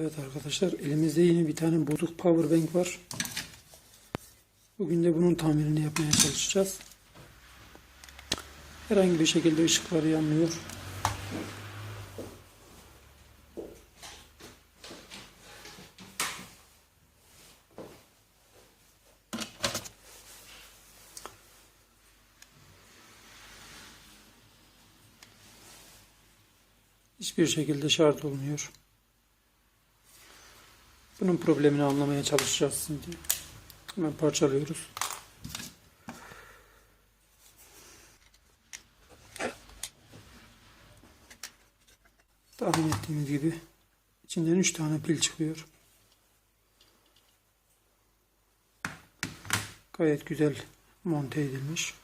Evet arkadaşlar elimizde yine bir tane bozuk power bank var. Bugün de bunun tamirini yapmaya çalışacağız. Herhangi bir şekilde ışıkları yanmıyor. Hiçbir şekilde şart olmuyor. Bunun problemini anlamaya çalışacağız şimdi. Hemen parçalıyoruz. Tahmin ettiğimiz gibi içinden 3 tane pil çıkıyor. Gayet güzel monte edilmiş.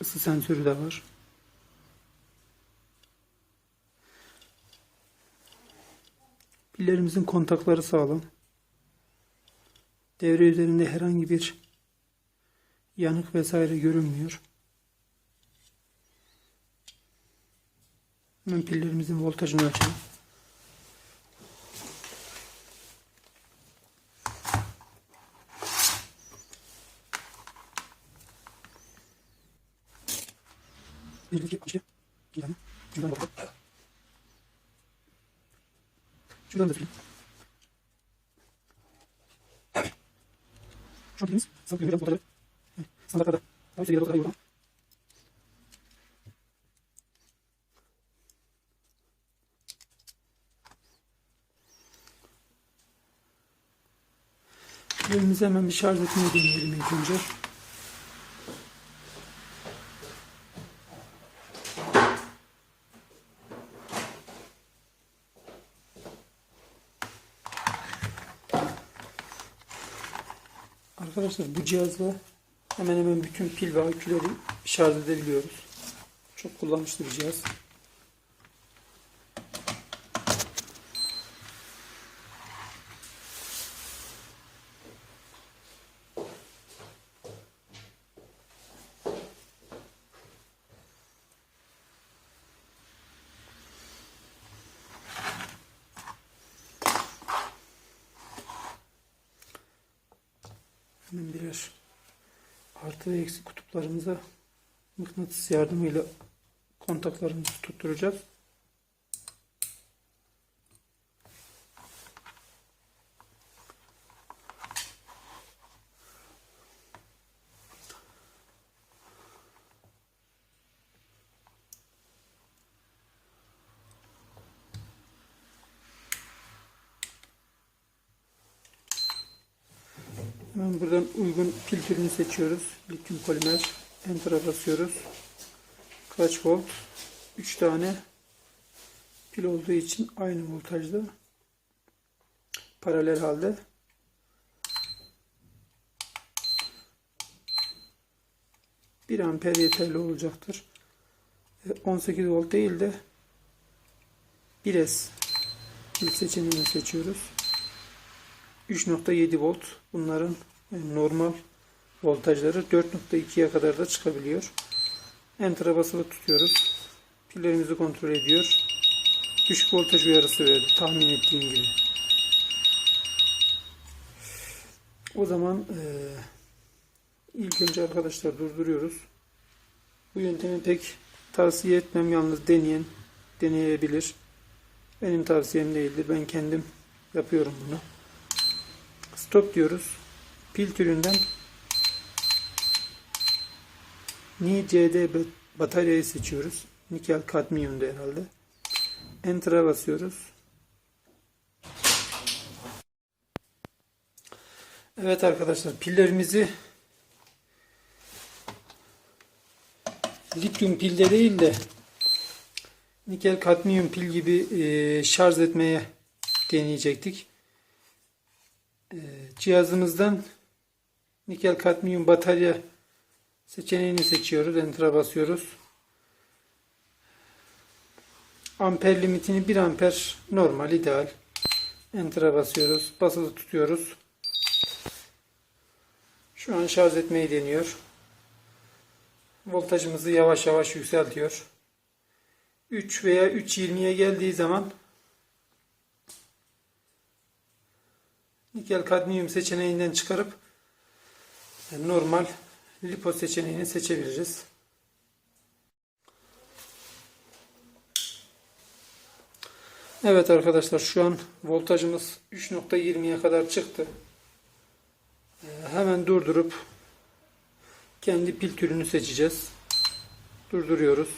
Isı sensörü de var. Pillerimizin kontakları sağlam. Devre üzerinde herhangi bir yanık vesaire görünmüyor. Hemen pillerimizin voltajını ölçelim. Seviyede fotoğrafı yok. Elimizi hemen bir şarj etmeyi deneyelim ilk önce. Arkadaşlar bu cihazla hemen hemen bütün pil ve aküleri şarj edebiliyoruz. Çok kullanışlı bir cihaz. Hemen birer artı ve eksi kutuplarımıza mıknatıs yardımıyla kontaklarımızı tutturacağız. Hemen buradan uygun pil türünü seçiyoruz. Lityum polimer. Enter'a basıyoruz. Kaç volt? 3 tane pil olduğu için aynı voltajda paralel halde bir amper yeterli olacaktır. E, 18 volt değil de 1S pil seçeneğini seçiyoruz. 3.7 volt. Bunların e, normal voltajları 4.2'ye kadar da çıkabiliyor. Enter'a basılı tutuyoruz. Pillerimizi kontrol ediyor. Düşük voltaj uyarısı verdi. Tahmin ettiğim gibi. O zaman e, ilk önce arkadaşlar durduruyoruz. Bu yöntemi pek tavsiye etmem. Yalnız deneyen deneyebilir. Benim tavsiyem değildir. Ben kendim yapıyorum bunu. Stop diyoruz. Pil türünden Ni CD bataryayı seçiyoruz. Nikel kadmiyumda herhalde. Enter'a basıyoruz. Evet arkadaşlar pillerimizi lityum pilde değil de nikel kadmiyum pil gibi e, şarj etmeye deneyecektik. E, cihazımızdan nikel kadmiyum batarya seçeneğini seçiyoruz. Enter'a basıyoruz. Amper limitini 1 amper normal ideal. Enter'a basıyoruz. Basılı tutuyoruz. Şu an şarj etmeyi deniyor. Voltajımızı yavaş yavaş yükseltiyor. 3 veya 3.20'ye geldiği zaman nikel kadmiyum seçeneğinden çıkarıp normal lipo seçeneğini seçebiliriz. Evet arkadaşlar şu an voltajımız 3.20'ye kadar çıktı. Ee, Hemen durdurup kendi pil türünü seçeceğiz. Durduruyoruz.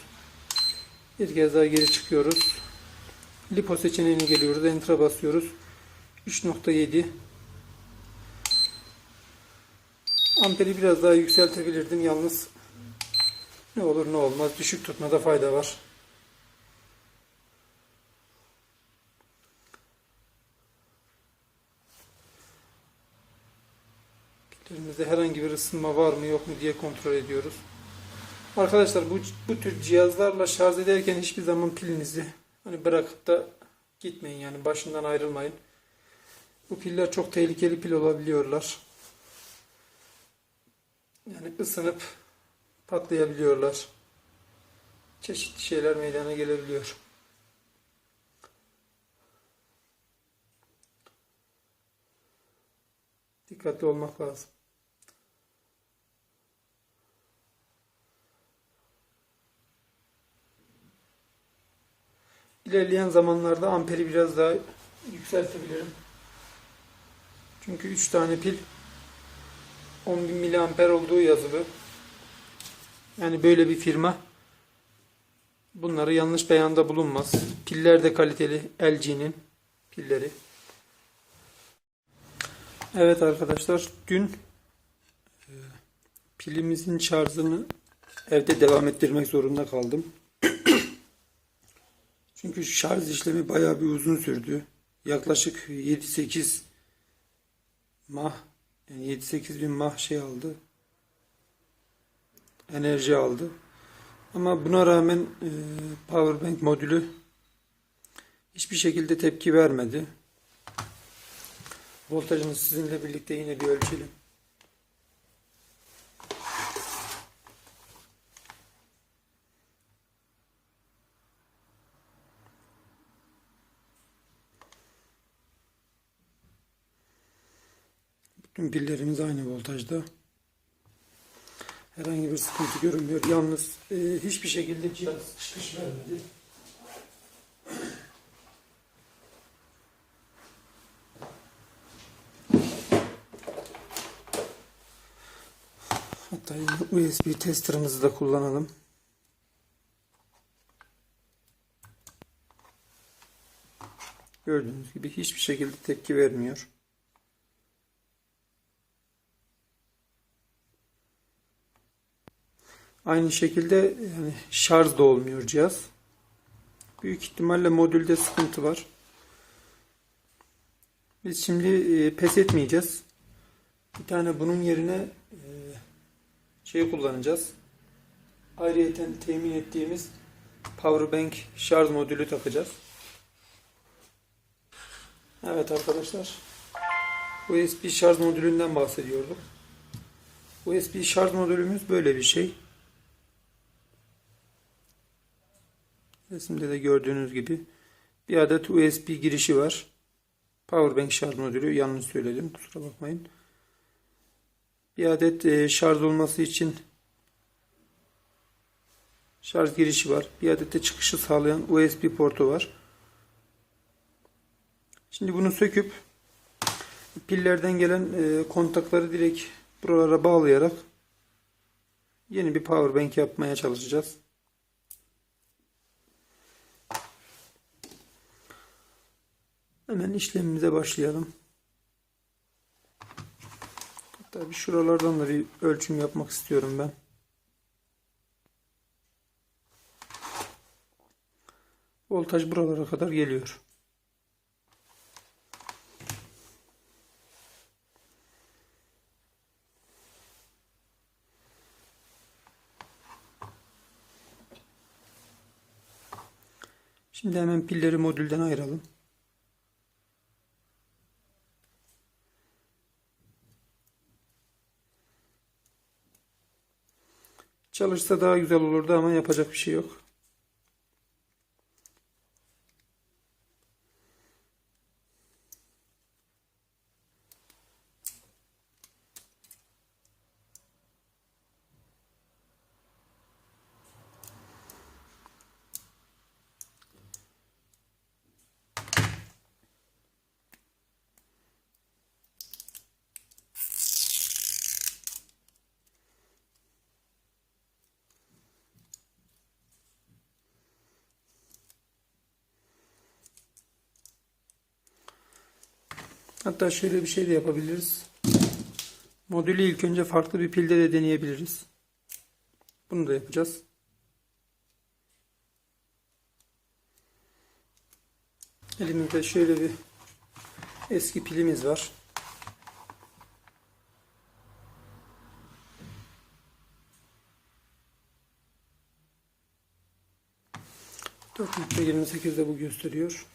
Bir kez daha geri çıkıyoruz. Lipo seçeneğine geliyoruz. Enter'a basıyoruz. 3.7 Amperi biraz daha yükseltebilirdim. Yalnız ne olur ne olmaz. Düşük tutmada fayda var. Pillerimizde herhangi bir ısınma var mı yok mu diye kontrol ediyoruz. Arkadaşlar bu, bu tür cihazlarla şarj ederken hiçbir zaman pilinizi hani bırakıp da gitmeyin yani başından ayrılmayın. Bu piller çok tehlikeli pil olabiliyorlar. Yani ısınıp patlayabiliyorlar. Çeşitli şeyler meydana gelebiliyor. Dikkatli olmak lazım. İlerleyen zamanlarda amperi biraz daha yükseltebilirim. Çünkü 3 tane pil 10.000 miliamper olduğu yazılı. Yani böyle bir firma bunları yanlış beyanda bulunmaz. Piller de kaliteli LG'nin pilleri. Evet arkadaşlar dün e, pilimizin şarjını evde devam ettirmek zorunda kaldım. Çünkü şarj işlemi bayağı bir uzun sürdü. Yaklaşık 7-8 mah yani 7-8 bin mah şey aldı. Enerji aldı. Ama buna rağmen e, powerbank modülü hiçbir şekilde tepki vermedi. Voltajını sizinle birlikte yine bir ölçelim. Bütün pillerimiz aynı voltajda. Herhangi bir sıkıntı görünmüyor. Yalnız e, hiçbir şekilde cihaz çıkış vermedi. Hatta USB testerımızı da kullanalım. Gördüğünüz gibi hiçbir şekilde tepki vermiyor. Aynı şekilde yani şarj da olmuyor cihaz. Büyük ihtimalle modülde sıkıntı var. Biz şimdi e, pes etmeyeceğiz. Bir tane bunun yerine e, şey kullanacağız. Ayrıyeten temin ettiğimiz powerbank şarj modülü takacağız. Evet arkadaşlar. USB şarj modülünden bahsediyordum. USB şarj modülümüz böyle bir şey. Resimde de gördüğünüz gibi bir adet USB girişi var. Powerbank şarj modülü yanlış söyledim kusura bakmayın. Bir adet e, şarj olması için şarj girişi var. Bir adet de çıkışı sağlayan USB portu var. Şimdi bunu söküp pillerden gelen e, kontakları direkt buralara bağlayarak yeni bir powerbank yapmaya çalışacağız. Hemen işlemimize başlayalım. Hatta bir şuralardan da bir ölçüm yapmak istiyorum ben. Voltaj buralara kadar geliyor. Şimdi hemen pilleri modülden ayıralım. Çalışsa daha güzel olurdu ama yapacak bir şey yok. Hatta şöyle bir şey de yapabiliriz. Modülü ilk önce farklı bir pilde de deneyebiliriz. Bunu da yapacağız. Elimizde şöyle bir eski pilimiz var. de bu gösteriyor.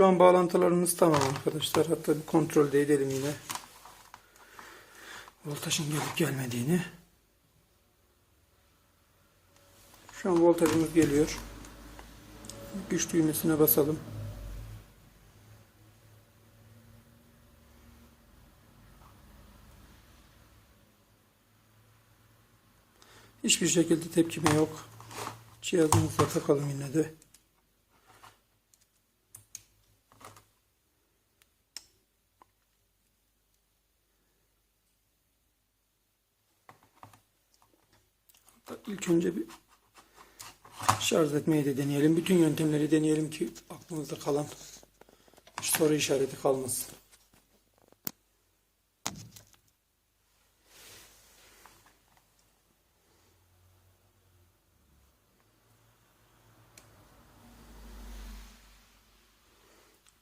Şu an bağlantılarımız tamam arkadaşlar. Hatta bir kontrol de edelim yine. Voltajın gelip gelmediğini. Şu an voltajımız geliyor. Güç düğmesine basalım. Hiçbir şekilde tepkime yok. Cihazımıza takalım yine de. İlk önce bir şarj etmeyi de deneyelim. Bütün yöntemleri deneyelim ki aklımızda kalan soru işareti kalmasın.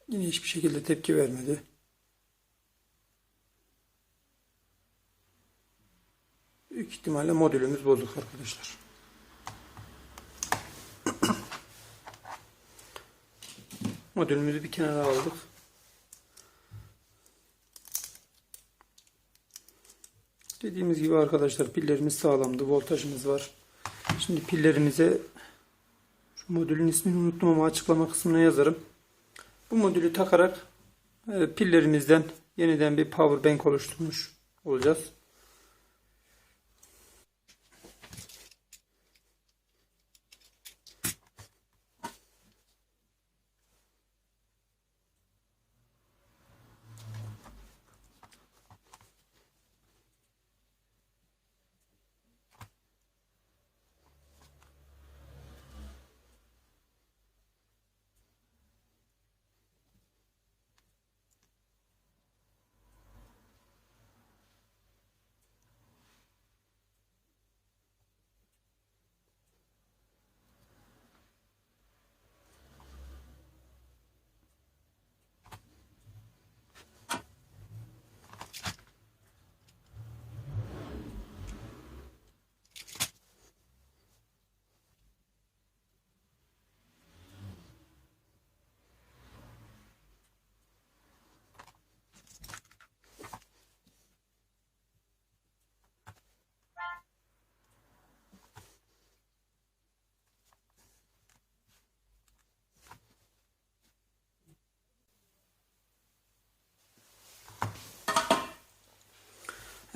Yine hiçbir şekilde tepki vermedi. Büyük ihtimalle modülümüz bozuk arkadaşlar. Modülümüzü bir kenara aldık. Dediğimiz gibi arkadaşlar pillerimiz sağlamdı. Voltajımız var. Şimdi pillerimize şu modülün ismini unuttum ama açıklama kısmına yazarım. Bu modülü takarak e, pillerimizden yeniden bir power bank oluşturmuş olacağız.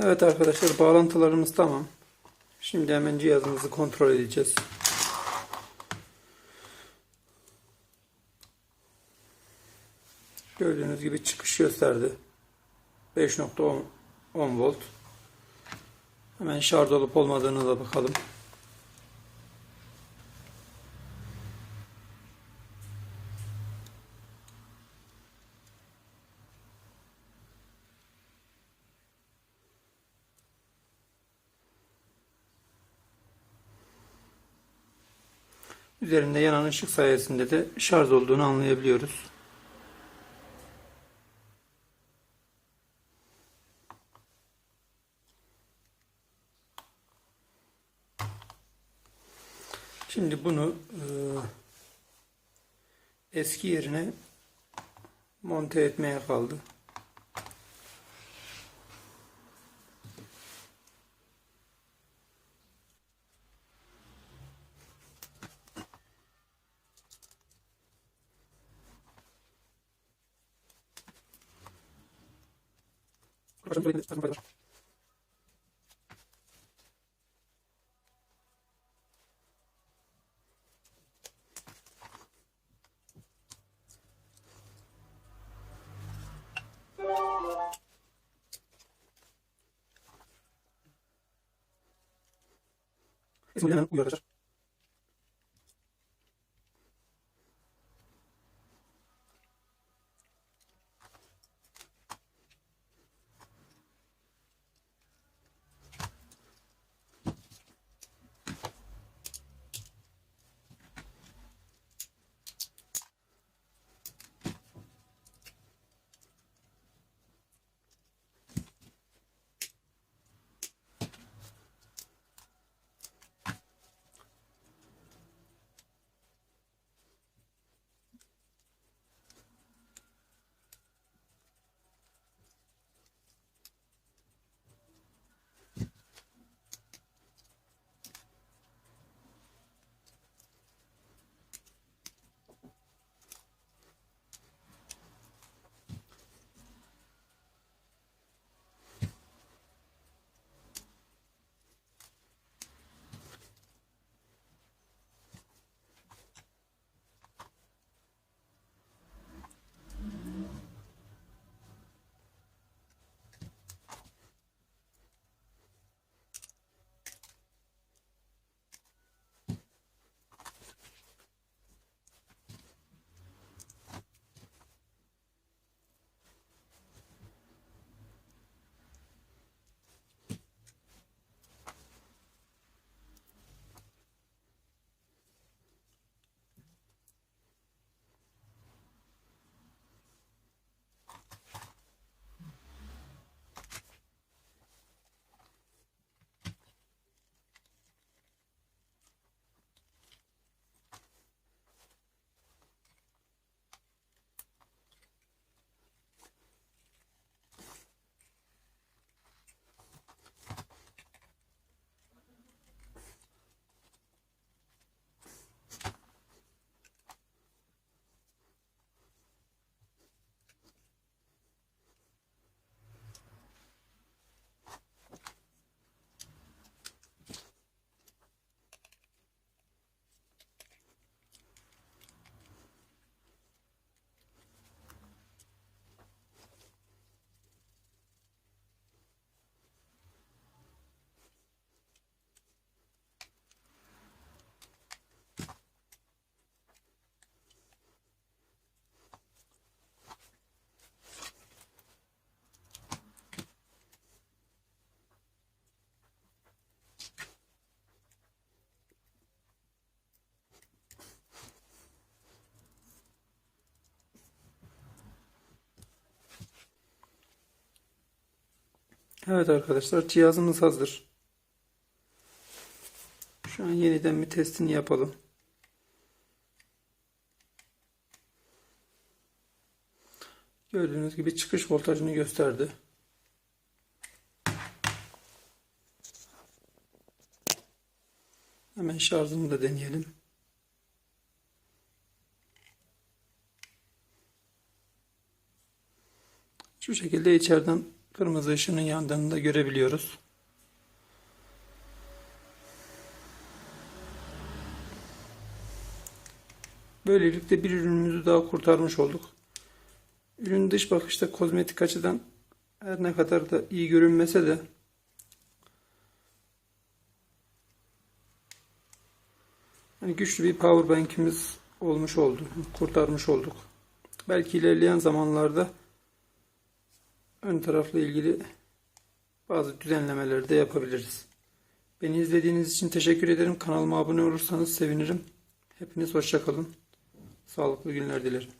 Evet arkadaşlar bağlantılarımız tamam. Şimdi hemen cihazımızı kontrol edeceğiz. Gördüğünüz gibi çıkış gösterdi. 5.10 volt. Hemen şarj olup olmadığını da bakalım. Üzerinde yanan ışık sayesinde de şarj olduğunu anlayabiliyoruz. Şimdi bunu e, eski yerine monte etmeye kaldı. Es muy bien, cuidado, Evet arkadaşlar cihazımız hazır. Şu an yeniden bir testini yapalım. Gördüğünüz gibi çıkış voltajını gösterdi. Hemen şarjını da deneyelim. Şu şekilde içeriden kırmızı ışığının yandığını da görebiliyoruz. Böylelikle bir ürünümüzü daha kurtarmış olduk. Ürün dış bakışta kozmetik açıdan her ne kadar da iyi görünmese de hani güçlü bir power bank'imiz olmuş oldu. Kurtarmış olduk. Belki ilerleyen zamanlarda ön tarafla ilgili bazı düzenlemeleri de yapabiliriz. Beni izlediğiniz için teşekkür ederim. Kanalıma abone olursanız sevinirim. Hepiniz hoşçakalın. Sağlıklı günler dilerim.